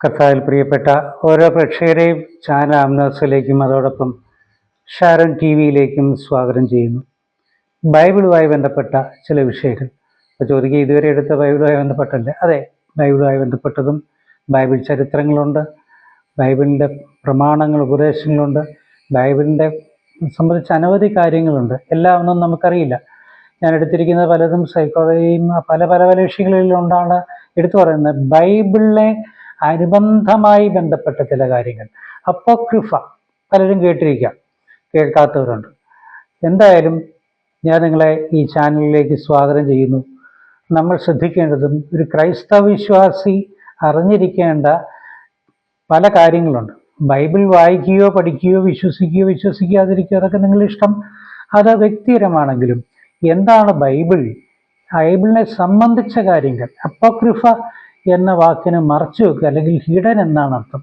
കർത്താവിൽ പ്രിയപ്പെട്ട ഓരോ പ്രേക്ഷകരെയും ചാനൽ ആംനാസിലേക്കും അതോടൊപ്പം ഷാരൻ ടി വിയിലേക്കും സ്വാഗതം ചെയ്യുന്നു. ബൈബിളുമായി ബന്ധപ്പെട്ട ചില വിഷയങ്ങൾ. അപ്പോൾ ചോദിക്കുക ഇതുവരെ എടുത്ത ബൈബിളുമായി ബന്ധപ്പെട്ടല്ലേ? അതെ ബൈബിളുമായി ബന്ധപ്പെട്ടതും ബൈബിൾ ചരിത്രങ്ങളുണ്ട് ബൈബിളിന്റെ പ്രമാണങ്ങൾ ഉപദേശങ്ങളുണ്ട് ബൈബിളിന്റെ സംബന്ധിച്ച് അനവധി കാര്യങ്ങളുണ്ട്. എല്ലാം ഒന്നും നമുക്കറിയില്ല. ഞാൻ എടുത്തിരിക്കുന്ന പലതും സൈക്കോളജിയും പല പല പല വിഷയങ്ങളിലുണ്ടാണ് എടുത്തു പറയുന്നത്. ബൈബിളിലെ അനുബന്ധമായി ബന്ധപ്പെട്ട ചില കാര്യങ്ങൾ. അപ്പോക്രിഫ പലരും കേട്ടിരിക്കാം. കേൾക്കാത്തവരുണ്ട്. എന്തായാലും ഞാൻ നിങ്ങളെ ഈ ചാനലിലേക്ക് സ്വാഗതം ചെയ്യുന്നു. നമ്മൾ ശ്രദ്ധിക്കേണ്ടതും ഒരു ക്രൈസ്തവ വിശ്വാസി അറിഞ്ഞിരിക്കേണ്ട പല കാര്യങ്ങളുണ്ട്. ബൈബിൾ വായിക്കുകയോ പഠിക്കുകയോ വിശ്വസിക്കുകയോ വിശ്വസിക്കാതിരിക്കുകയോ അതൊക്കെ നിങ്ങളുടെ ഇഷ്ടം. അത് വ്യക്തിപരമാണെങ്കിലും എന്താണ് ബൈബിൾ? ബൈബിളിനെ സംബന്ധിച്ച കാര്യങ്ങൾ. അപ്പോക്രിഫ എന്ന വാക്കിന് മറച്ചു വെക്കുക അല്ലെങ്കിൽ ഹിഡൻ എന്നാണ് അർത്ഥം.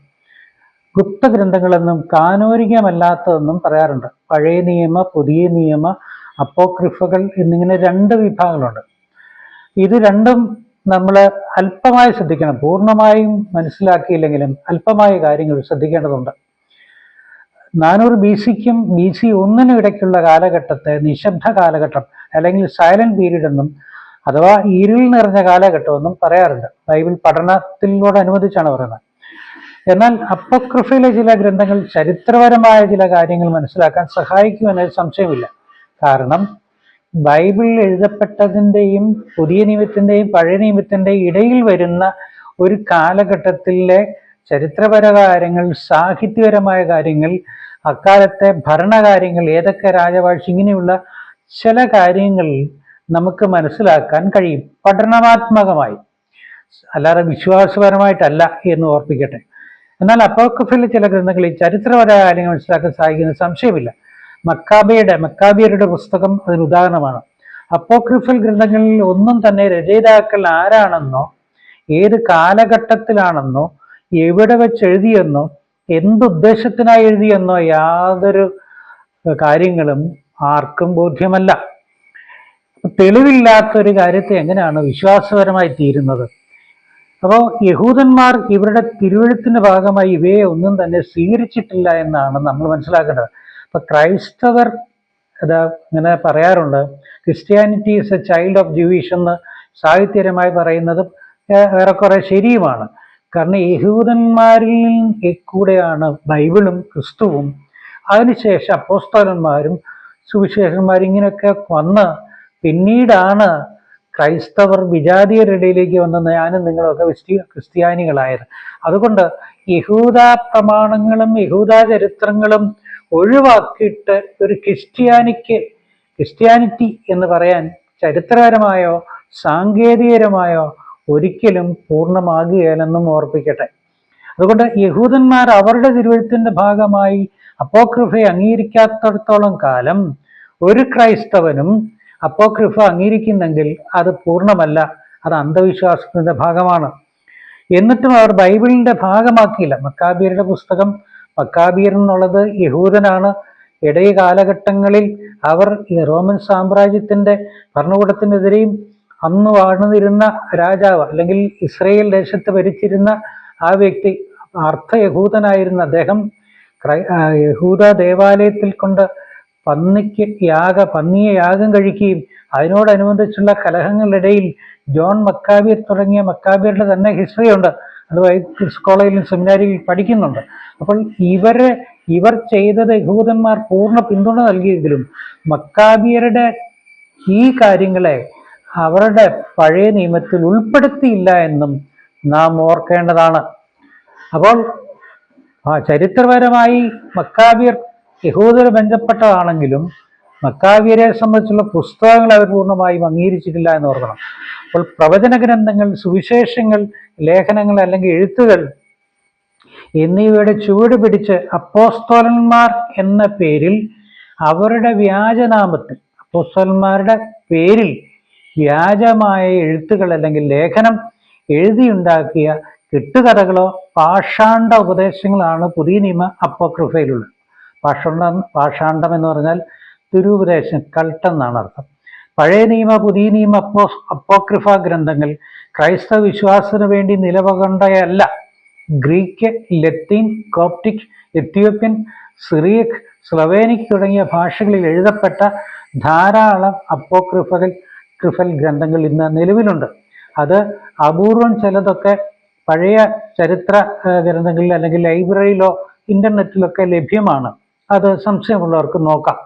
ഗുപ്ത ഗ്രന്ഥങ്ങളെന്നും കാനോരികമല്ലാത്തതെന്നും പറയാറുണ്ട്. പഴയ നിയമ പുതിയ നിയമ അപ്പോക്രിഫകൾ എന്നിങ്ങനെ രണ്ട് വിഭാഗങ്ങളുണ്ട്. ഇത് രണ്ടും നമ്മൾ അല്പമായി ശ്രദ്ധിക്കണം. പൂർണമായും മനസ്സിലാക്കിയില്ലെങ്കിലും അല്പമായ കാര്യങ്ങൾ ശ്രദ്ധിക്കേണ്ടതുണ്ട്. നാനൂറ് ബി സിക്കും ബി സി ഒന്നിനും ഇടയ്ക്കുള്ള കാലഘട്ടത്തെ നിശബ്ദ കാലഘട്ടം അല്ലെങ്കിൽ സൈലന്റ് പീരീഡ് എന്നും അഥവാ ഇരുൾ നിറഞ്ഞ കാലഘട്ടമെന്നും പറയാറുണ്ട് ബൈബിൾ പഠനത്തിനോടനുബന്ധിച്ചാണ് പറയുന്നത്. എന്നാൽ അപ്പക്രിഫയിലെ ചില ഗ്രന്ഥങ്ങൾ ചരിത്രപരമായ ചില കാര്യങ്ങൾ മനസ്സിലാക്കാൻ സഹായിക്കുമെന്നതിൽ സംശയമില്ല. കാരണം ബൈബിൾ എഴുതപ്പെട്ടതിന്റെയും പുതിയ നിയമത്തിന്റെയും പഴയ നിയമത്തിന്റെയും ഇടയിൽ വരുന്ന ഒരു കാലഘട്ടത്തിലെ ചരിത്രപര കാര്യങ്ങൾ സാഹിത്യപരമായ കാര്യങ്ങൾ അക്കാലത്തെ ഭരണകാര്യങ്ങൾ ഏതൊക്കെ രാജവാഴ്ച ഇങ്ങനെയുള്ള ചില കാര്യങ്ങൾ നമുക്ക് മനസ്സിലാക്കാൻ കഴിയും. പഠനാത്മകമായി. അല്ലാതെ വിശ്വാസപരമായിട്ടല്ല എന്ന് ഓർപ്പിക്കട്ടെ. എന്നാൽ അപ്പോക്കഫിലെ ചില ഗ്രന്ഥങ്ങളിൽ ചരിത്രപരമായ കാര്യങ്ങൾ മനസ്സിലാക്കാൻ സഹായിക്കുന്ന സംശയമില്ല. മക്കാബിയുടെ മക്കാബിയരുടെ പുസ്തകം അതിന് ഉദാഹരണമാണ്. അപ്പോക്രിഫൽ ഗ്രന്ഥങ്ങളിൽ ഒന്നും തന്നെ രചയിതാക്കൾ ആരാണെന്നോ ഏത് കാലഘട്ടത്തിലാണെന്നോ എവിടെ വെച്ച് എഴുതിയെന്നോ എന്തുദ്ദേശത്തിനായി എഴുതിയെന്നോ യാതൊരു കാര്യങ്ങളും ആർക്കും ബോധ്യമല്ല. തെളിവില്ലാത്ത ഒരു കാര്യത്തെ എങ്ങനെയാണ് വിശ്വാസപരമായി തീരുന്നത്? അപ്പോൾ യഹൂദന്മാർ ഇവരുടെ തിരുവഴുത്തിന്റെ ഭാഗമായി ഇവയെ ഒന്നും തന്നെ സ്വീകരിച്ചിട്ടില്ല എന്നാണ് നമ്മൾ മനസ്സിലാക്കേണ്ടത്. അപ്പൊ ക്രൈസ്തവർ അതാ ഇങ്ങനെ പറയാറുണ്ട് Christianity is a child of Jewish എന്ന് സാഹിത്യപരമായി പറയുന്നതും ഏറെക്കുറെ ശരിയുമാണ്. കാരണം യഹൂദന്മാരിൽ കൂടെയാണ് ബൈബിളും ക്രിസ്തുവും. അതിനുശേഷം അപ്പോസ്തോലന്മാരും സുവിശേഷന്മാരും ഇങ്ങനെയൊക്കെ വന്ന് പിന്നീടാണ് ക്രൈസ്തവർ വിജാതീയരിടയിലേക്ക് വന്ന ഞാനും നിങ്ങളൊക്കെ ക്രിസ്ത്യ ക്രിസ്ത്യാനികളായത്. അതുകൊണ്ട് യഹൂദ പ്രമാണങ്ങളും യഹൂദ ചരിത്രങ്ങളും ഒഴിവാക്കിയിട്ട് ഒരു ക്രിസ്ത്യാനിക്ക് ക്രിസ്ത്യാനിറ്റി എന്ന് പറയാൻ ചരിത്രപരമായോ സാങ്കേതികരമായോ ഒരിക്കലും പൂർണമാകുകയില്ലെന്നും ഓർപ്പിക്കട്ടെ. അതുകൊണ്ട് യഹൂദന്മാർ അവരുടെ തിരുവഴുത്തിന്റെ ഭാഗമായി അപ്പോക്രിഫയെ അംഗീകരിക്കാത്തടത്തോളം കാലം ഒരു ക്രൈസ്തവനും അപ്പോക്രിഫ അംഗീകരിക്കുന്നെങ്കിൽ അത് പൂർണമല്ല അത് അന്ധവിശ്വാസത്തിന്റെ ഭാഗമാണ്. എന്നിട്ടും അവർ ബൈബിളിന്റെ ഭാഗമാക്കിയില്ല. മക്കാബിയരുടെ പുസ്തകം മക്കാബിയർ എന്നുള്ളത് യഹൂദനാണ്. ഇടയ കാലഘട്ടങ്ങളിൽ അവർ ഈ റോമൻ സാമ്രാജ്യത്തിന്റെ ഭരണകൂടത്തിനെതിരെയും അന്ന് വാഴ്ന്നിരുന്ന രാജാവ് അല്ലെങ്കിൽ ഇസ്രയേൽ ദേശത്ത് ഭരിച്ചിരുന്ന ആ വ്യക്തി അർത്ഥ യഹൂദനായിരുന്ന അദ്ദേഹം യഹൂദ ദേവാലയത്തിൽ കൊണ്ട് പന്നിക്ക് യാഗ പന്നിയെ യാഗം കഴിക്കുകയും അതിനോടനുബന്ധിച്ചുള്ള കലഹങ്ങളിടയിൽ ജോൺ മക്കാബിയർ തുടങ്ങിയ മക്കാബിയറുടെ തന്നെ ഹിസ്റ്ററി ഉണ്ട്. അത് കോളേജിലും സെമിനാരിയിൽ പഠിക്കുന്നുണ്ട്. അപ്പോൾ ഇവരെ ഇവർ ചെയ്തത് യഹൂദന്മാർ പൂർണ പിന്തുണ നൽകിയെങ്കിലും മക്കാബിയരുടെ ഈ കാര്യങ്ങളെ അവരുടെ പഴയ നിയമത്തിൽ ഉൾപ്പെടുത്തിയില്ല എന്നും നാം ഓർക്കേണ്ടതാണ്. അപ്പോൾ ആ ചരിത്രപരമായി മക്കാബിയർ യഹൂദർ ബന്ധപ്പെട്ടതാണെങ്കിലും മക്കാവിയരെ സംബന്ധിച്ചുള്ള പുസ്തകങ്ങൾ അവർ പൂർണമായും അംഗീകരിച്ചിട്ടില്ല എന്ന് ഓർക്കണം. അപ്പോൾ പ്രവചന ഗ്രന്ഥങ്ങൾ സുവിശേഷങ്ങൾ ലേഖനങ്ങൾ അല്ലെങ്കിൽ എഴുത്തുകൾ എന്നിവയുടെ ചുവട് പിടിച്ച് അപ്പോസ്തോലന്മാർ എന്ന പേരിൽ അവരുടെ വ്യാജനാമത്തിൽ അപ്പോസ്തോലന്മാരുടെ പേരിൽ വ്യാജമായ എഴുത്തുകൾ അല്ലെങ്കിൽ ലേഖനം എഴുതിയുണ്ടാക്കിയ കെട്ടുകഥകളോ പാഷാണ്ട ഉപദേശങ്ങളാണ് പുതിയ നിയമ അപ്പോക്രിഫയിലുള്ളത്. പാഷാണ്ഡം പാഷാണ്ഡം എന്ന് പറഞ്ഞാൽ തിരുപദേശം കൾട്ടെന്നാണ് അർത്ഥം. പഴയ നിയമ പുതിയ നിയമ അപ്പോ അപ്പോക്രിഫ ഗ്രന്ഥങ്ങൾ ക്രൈസ്തവ വിശ്വാസത്തിന് വേണ്ടി നിലവകണ്ടയല്ല. ഗ്രീക്ക് ലത്തീൻ കോപ്റ്റിക് എത്യോപ്യൻ സിറിയക് സ്ലൊവേനിക് തുടങ്ങിയ ഭാഷകളിൽ എഴുതപ്പെട്ട ധാരാളം അപ്പോക്രിഫൽ ക്രിഫൽ ഗ്രന്ഥങ്ങൾ ഇന്ന് നിലവിലുണ്ട്. അത് അപൂർവം ചിലതൊക്കെ പഴയ ചരിത്ര ഗ്രന്ഥങ്ങളിൽ അല്ലെങ്കിൽ ലൈബ്രറിയിലോ ഇന്റർനെറ്റിലൊക്കെ ലഭ്യമാണ്. അത് സംശയമുള്ളവർക്ക് നോക്കാം.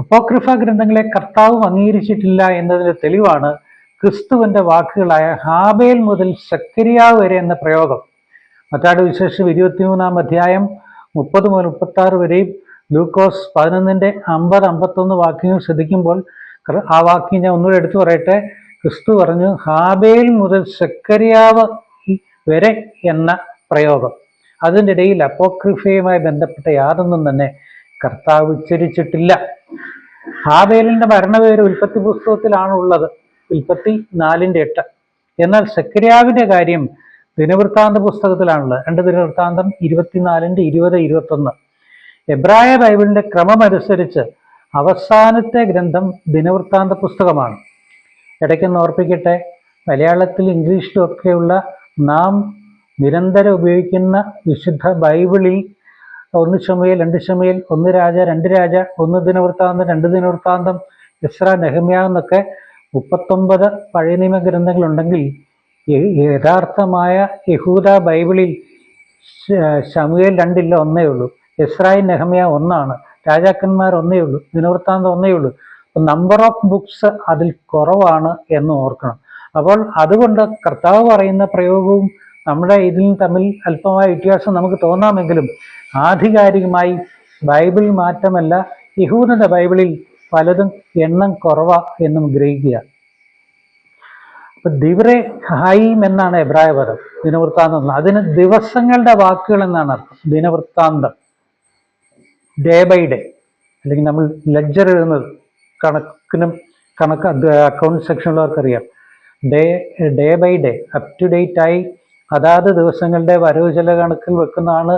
അപ്പോക്രിഫ ഗ്രന്ഥങ്ങളെ കർത്താവ് അംഗീകരിച്ചിട്ടില്ല എന്നതിന് തെളിവാണ് ക്രിസ്തുവിന്റെ വാക്കുകളായ ഹാബേൽ മുതൽ സക്കരിയാവ് വരെ എന്ന പ്രയോഗം. മറ്റാട് വിശേഷം ഇരുപത്തിമൂന്നാം അധ്യായം മുപ്പത് മുതൽ മുപ്പത്തി ആറ് വരെയും ലൂക്കോസ് പതിനൊന്നിന്റെ അമ്പത് അമ്പത്തൊന്ന് വാക്യങ്ങൾ ശ്രദ്ധിക്കുമ്പോൾ ആ വാക്യം ഞാൻ ഒന്നുകൂടെ എടുത്തു പറയട്ടെ. ക്രിസ്തു പറഞ്ഞു ഹാബേൽ മുതൽ സക്കരിയാവ് വരെ എന്ന പ്രയോഗം. അതിന്റെ ഇടയിൽ അപ്പോക്രിഫയുമായി ബന്ധപ്പെട്ട യാതൊന്നും തന്നെ കർത്താവ് ഉച്ചരിച്ചിട്ടില്ല. ഹാബേലിന്റെ മരണപേര് ഉൽപ്പത്തി പുസ്തകത്തിലാണുള്ളത്. ഉൽപ്പത്തി നാലിന്റെ എട്ട്. എന്നാൽ സക്കരിയാവിന്റെ കാര്യം ദിനവൃത്താന്ത പുസ്തകത്തിലാണുള്ളത്. രണ്ട് ദിനവൃത്താന്തം ഇരുപത്തിനാലിന്റെ ഇരുപത് ഇരുപത്തൊന്ന്. എബ്രായ ബൈബിളിന്റെ ക്രമമനുസരിച്ച് അവസാനത്തെ ഗ്രന്ഥം ദിനവൃത്താന്ത പുസ്തകമാണ്. ഇടയ്ക്കൊന്ന് ഓർപ്പിക്കട്ടെ. മലയാളത്തിൽ ഇംഗ്ലീഷിലും ഒക്കെയുള്ള നാം നിരന്തരം ഉപയോഗിക്കുന്ന വിശുദ്ധ ബൈബിളിൽ ഒന്ന് ചുമയിൽ രണ്ട് ചുമയിൽ ഒന്ന് രാജ രണ്ട് രാജ ഒന്ന് ദിനവൃത്താന്തം രണ്ട് ദിനവൃത്താന്തം ഇസ്ര നെഹമ്യ എന്നൊക്കെ മുപ്പത്തൊമ്പത് പഴയ നിയമ ഗ്രന്ഥങ്ങളുണ്ടെങ്കിൽ യഥാർത്ഥമായ യഹൂദ ബൈബിളിൽ ശ- രണ്ടില്ല ഒന്നേ ഉള്ളൂ. ഇസ്രായേൽ നെഹമ്യ ഒന്നാണ്. രാജാക്കന്മാർ ഒന്നേ ഉള്ളൂ. ദിനവൃത്താന്തം ഒന്നേ ഉള്ളൂ. നമ്പർ ഓഫ് ബുക്സ് അതിൽ കുറവാണ് എന്ന് ഓർക്കണം. അപ്പോൾ അതുകൊണ്ട് കർത്താവ് പറയുന്ന പ്രയോഗവും നമ്മുടെ ഇതിൽ തമ്മിൽ അല്പമായ വ്യത്യാസം നമുക്ക് തോന്നാമെങ്കിലും ആധികാരികമായി ബൈബിൾ മാറ്റമല്ല യഹൂദന്റെ ബൈബിളിൽ പലതും എണ്ണം കുറവ എന്നും ഗ്രഹിക്കുക. അപ്പൊ ദിവറെ ഹായിം എന്നാണ് എബ്രായ പദം ദിനവൃത്താന്തം. അതിന് ദിവസങ്ങളുടെ വാക്കുകൾ എന്നാണ് അർത്ഥം ദിനവൃത്താന്തം. ഡേ ബൈ ഡേ അല്ലെങ്കിൽ നമ്മൾ ലെഡ്ജർ എഴുതുന്നത് കണക്കിനും കണക്ക് account സെക്ഷനുള്ളവർക്കറിയാം day day by day up to date ആയി അതാത് ദിവസങ്ങളുടെ വരവ് ചില കണക്കിൽ വെക്കുന്നതാണ്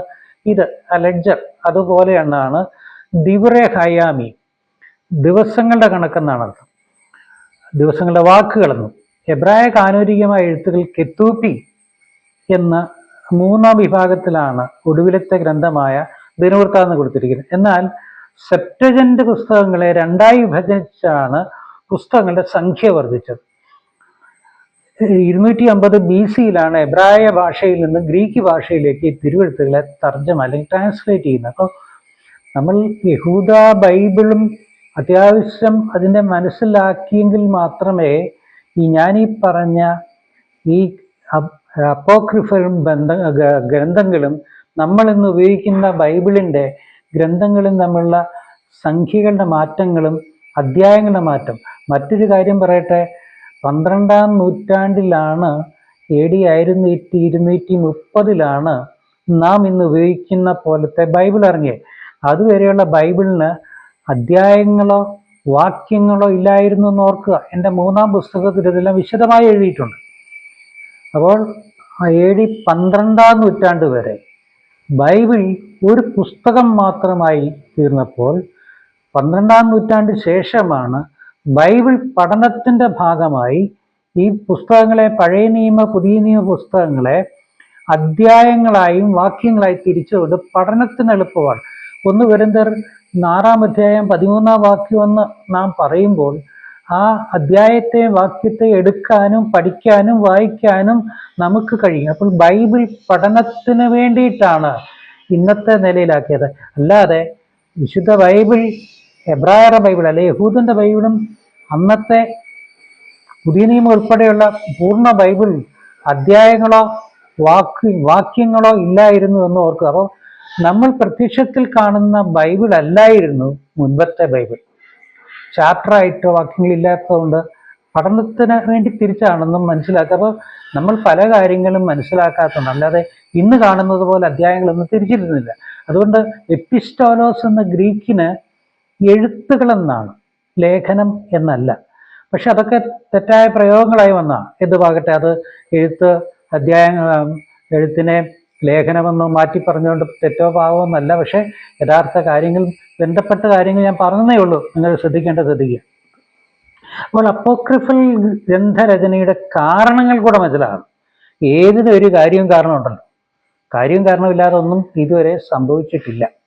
ഇത് ലെഡ്ജർ അതുപോലെയാണ് ദിവറെ ഹയാമി ദിവസങ്ങളുടെ കണക്കെന്നാണ് അർത്ഥം ദിവസങ്ങളുടെ വാക്കുകളെന്നും. എബ്രായ കാനൂരികമായ എഴുത്തുകൾ കെത്തൂപ്പി എന്ന മൂന്നാം വിഭാഗത്തിലാണ് ഒടുവിലത്തെ ഗ്രന്ഥമായ ദിനവൃത്താന്ന് കൊടുത്തിരിക്കുന്നത്. എന്നാൽ സെപ്റ്റജന്റ് പുസ്തകങ്ങളെ രണ്ടായി വിഭജിച്ചാണ് പുസ്തകങ്ങളുടെ സംഖ്യ വർദ്ധിച്ചത്. ഇരുന്നൂറ്റി അമ്പത് ബി സിയിലാണ് എബ്രായ ഭാഷയിൽ നിന്ന് ഗ്രീക്ക് ഭാഷയിലേക്ക് ഈ തിരുവെഴുത്തുകളെ തർജമ അല്ലെങ്കിൽ ട്രാൻസ്ലേറ്റ് ചെയ്യുന്നത്. അപ്പോൾ നമ്മൾ യഹൂദ ബൈബിളും അത്യാവശ്യം അതിനെ മനസ്സിലാക്കിയെങ്കിൽ മാത്രമേ ഈ ഞാനീ പറഞ്ഞ ഈ അപ്പോക്രിഫലും ബന്ധ ഗ്രന്ഥങ്ങളും നമ്മൾ ഇന്ന് ഉപയോഗിക്കുന്ന ബൈബിളിന്റെ ഗ്രന്ഥങ്ങളും തമ്മിലുള്ള സംഖ്യകളുടെ മാറ്റങ്ങളും അധ്യായങ്ങളുടെ മാറ്റം. മറ്റൊരു കാര്യം പറയട്ടെ പന്ത്രണ്ടാം നൂറ്റാണ്ടിലാണ് എ ഡി ആയിരത്തി ഇരുന്നൂറ്റി മുപ്പതിലാണ് നാം ഇന്ന് ഉപയോഗിക്കുന്ന പോലത്തെ ബൈബിൾ ഇറങ്ങിയത് അതുവരെയുള്ള ബൈബിളിന് അധ്യായങ്ങളോ വാക്യങ്ങളോ ഇല്ലായിരുന്നു എന്ന് ഓർക്കുക. എന്റെ മൂന്നാം പുസ്തകത്തിൽ ഇതെല്ലാം വിശദമായി എഴുതിയിട്ടുണ്ട്. അപ്പോൾ എ ഡി പന്ത്രണ്ടാം നൂറ്റാണ്ട് വരെ ബൈബിൾ ഒരു പുസ്തകം മാത്രമായി തീർന്നപ്പോൾ പന്ത്രണ്ടാം നൂറ്റാണ്ട് ശേഷമാണ് ബൈബിൾ പഠനത്തിന്റെ ഭാഗമായി ഈ പുസ്തകങ്ങളെ പഴയ നിയമ പുതിയ നിയമ പുസ്തകങ്ങളെ അധ്യായങ്ങളായും വാക്യങ്ങളായി തിരിച്ചുകൊണ്ട് പഠനത്തിന് എളുപ്പമാണ്. ഒന്ന് വരുന്നർ ആറാം അധ്യായം പതിമൂന്നാം വാക്യം എന്ന് നാം പറയുമ്പോൾ ആ അധ്യായത്തെ വാക്യത്തെ എടുക്കാനും പഠിക്കാനും വായിക്കാനും നമുക്ക് കഴിയും. അപ്പോൾ ബൈബിൾ പഠനത്തിന് വേണ്ടിയിട്ടാണ് ഇന്നത്തെ നിലയിലാക്കിയത്. അല്ലാതെ വിശുദ്ധ ബൈബിൾ എബ്രായറ ബൈബിൾ അല്ലെ യഹൂദന്റെ ബൈബിളും അന്നത്തെ പുതിയ നിയമം ഉൾപ്പെടെയുള്ള പൂർണ ബൈബിൾ അധ്യായങ്ങളോ വാക്ക് വാക്യങ്ങളോ ഇല്ലായിരുന്നു എന്ന് ഓർക്കുക. അപ്പോൾ നമ്മൾ പ്രത്യക്ഷത്തിൽ കാണുന്ന ബൈബിൾ അല്ലായിരുന്നു മുൻപത്തെ ബൈബിൾ. ചാപ്റ്ററായിട്ടോ വാക്യങ്ങളില്ലാത്തതുകൊണ്ട് പഠനത്തിന് വേണ്ടി തിരിച്ചാണെന്നും മനസ്സിലാക്കുക. അപ്പോൾ നമ്മൾ പല കാര്യങ്ങളും മനസ്സിലാക്കാത്തതുണ്ട് അല്ലാതെ ഇന്ന് കാണുന്നത് പോലെ അധ്യായങ്ങളൊന്നും തിരിച്ചിരുന്നില്ല. അതുകൊണ്ട് എപ്പിസ്റ്റോലോസ് എന്ന ഗ്രീക്കിന് എഴുത്തുകളെന്നാണ്. ലേഖനം എന്നല്ല. പക്ഷെ അതൊക്കെ തെറ്റായ പ്രയോഗങ്ങളായി വന്നതാണ് എന്തുവാകട്ടെ അത് എഴുത്ത് അധ്യായ എഴുത്തിനെ ലേഖനമെന്നോ മാറ്റി പറഞ്ഞുകൊണ്ട് തെറ്റോ പാവോ എന്നല്ല. പക്ഷെ യഥാർത്ഥ കാര്യങ്ങൾ ബന്ധപ്പെട്ട കാര്യങ്ങൾ ഞാൻ പറഞ്ഞതേ ഉള്ളൂ. നിങ്ങൾ ശ്രദ്ധിക്കേണ്ട ശ്രദ്ധിക്കുക. അപ്പോൾ അപ്പോക്രിഫൽ ഗ്രന്ഥരചനയുടെ കാരണങ്ങൾ കൂടെ മനസ്സിലാകും ഏതിനും ഒരു കാര്യവും കാരണമുണ്ടല്ലോ. കാര്യവും കാരണമില്ലാതെ ഒന്നും ഇതുവരെ സംഭവിച്ചിട്ടില്ല.